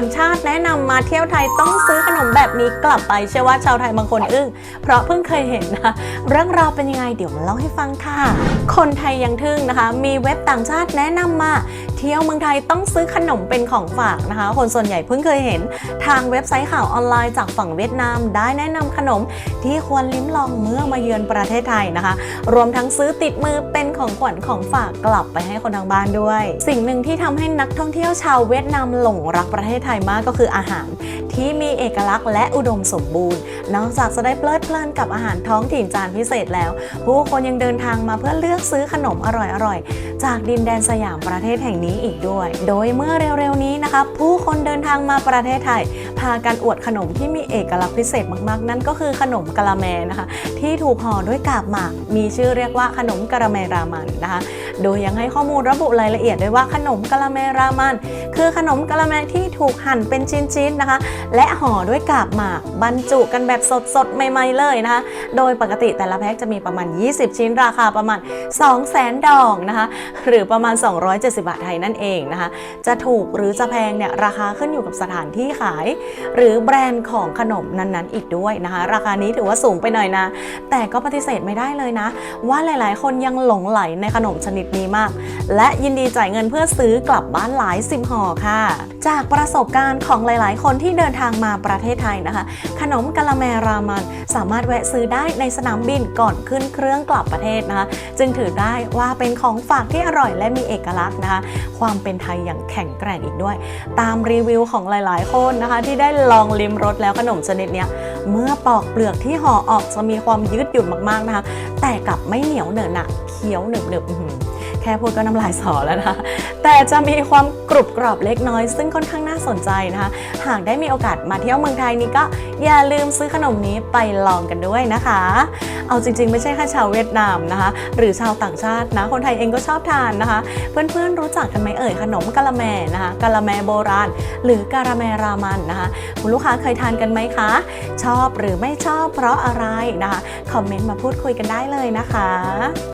ต่างชาติแนะนำมาเที่ยวไทยต้องซื้อขนมแบบนี้กลับไปเชื่อว่าชาวไทยบางคนอึ้งเพราะเพิ่งเคยเห็นนะเรื่องราวเป็นยังไงเดี๋ยวมาเล่าให้ฟังค่ะ คนไทยยังทึ่งนะคะ มีเว็บต่างชาติแนะนำมาเที่ยวเมืองไทยต้องซื้อขนมเป็นของฝากนะคะ คนส่วนใหญ่เพิ่งเคยเห็นทางเว็บไซต์ข่าวออนไลน์จากฝั่งเวียดนาม ได้แนะนำขนมที่ควรลิ้มลองเมื่อมาเยือนประเทศไทยนะคะ รวมทั้งซื้อติดมือเป็นของขวัญของฝากกลับไปให้คนทางบ้านด้วย สิ่งหนึ่งที่ทำให้นักท่องเที่ยวชาวเวียดนามหลงรักประเทศไทยมากก็คืออาหาร ที่มีเอกลักษณ์และอุดมสมบูรณ์ นอกจากจะได้เพลิดเพลินกับอาหารท้องถิ่นจานพิเศษแล้ว ผู้คนยังเดินทางมาเพื่อเลือกซื้อขนมอร่อยๆ จากดินแดนสยามประเทศแห่งนี้อีกด้วย โดยเมื่อเร็วๆนี้นะคะ ผู้คนเดินทางมาประเทศไทย พากันอวดขนมที่มีเอกลักษณ์พิเศษมากๆ นั่นก็คือขนมกะละแมนะคะ ที่ถูกห่อด้วยกาบหมาก มีชื่อเรียกว่าขนมกะละแมรามันนะคะ โดยยังให้ข้อมูลระบุรายละเอียดด้วยว่าขนมกะละแมรามัน คือขนมกะละแมที่ถูกหั่นเป็นชิ้นๆนะคะ และห่อด้วยกาบหมากบรรจุกันแบบสดๆใหม่ๆเลยนะคะ โดยปกติแต่ละแพ็คจะมีประมาณ 20 ชิ้นราคาประมาณ 200,000ดองนะคะ หรือประมาณ 270 บาทไทยนั่นเองนะคะ จะถูกหรือจะแพงเนี่ยราคาขึ้นอยู่กับสถานที่ขาย หรือแบรนด์ของขนมนั้นๆ อีกด้วยนะคะ ราคานี้ถือว่าสูงไปหน่อยนะ แต่ก็ปฏิเสธไม่ได้เลยนะ ว่าหลายๆ คนยังหลงไหลในขนมชนิดนี้มาก และยินดีจ่ายเงินเพื่อซื้อกลับบ้านหลายสิบห่อค่ะ จากประสบการณ์ของหลาย ๆ คนที่เดินทางมาประเทศไทยนะคะ ขนมกะละแมรามันสามารถแวะซื้อได้ในสนามบินก่อนขึ้นเครื่องกลับประเทศนะคะ จึงถือได้ว่าเป็นของฝากที่อร่อยและมีเอกลักษณ์นะคะ ความเป็นไทยอย่างแข็งแกร่งอีกด้วย ตามรีวิวของหลาย ๆ คนนะคะ ที่ได้ลองลิ้มรสแล้วขนมชนิดนี้เมื่อปอกเปลือกที่ห่อออกจะมีความยืดหยุ่นมาก ๆ นะคะ แต่กลับไม่เหนียวเหนอะหนะเคี้ยวหนึบหนึบๆ แค่พูดก็น้ำลายสอแล้วนะคะ แต่จะมีความกรุบกรอบเล็กน้อย ซึ่งค่อนข้างน่าสนใจนะคะ หากได้มีโอกาสมาเที่ยวเมืองไทยนี้ก็อย่าลืมซื้อขนมนี้ไปลองกันด้วยนะคะ เอาจริง ๆ ไม่ใช่แค่ชาวเวียดนามนะคะ หรือชาวต่างชาตินะ คนไทยเองก็ชอบทานนะคะ เพื่อนๆรู้จักกันไหมเอ่ยขนมกะละแมนะคะกะละแมโบราณ หรือกะละแมรามันนะคะคุณลูกค้าเคยทานกันไหมคะ ชอบหรือไม่ชอบเพราะอะไรนะคะคอมเมนต์มาพูดคุยกันได้เลยนะคะ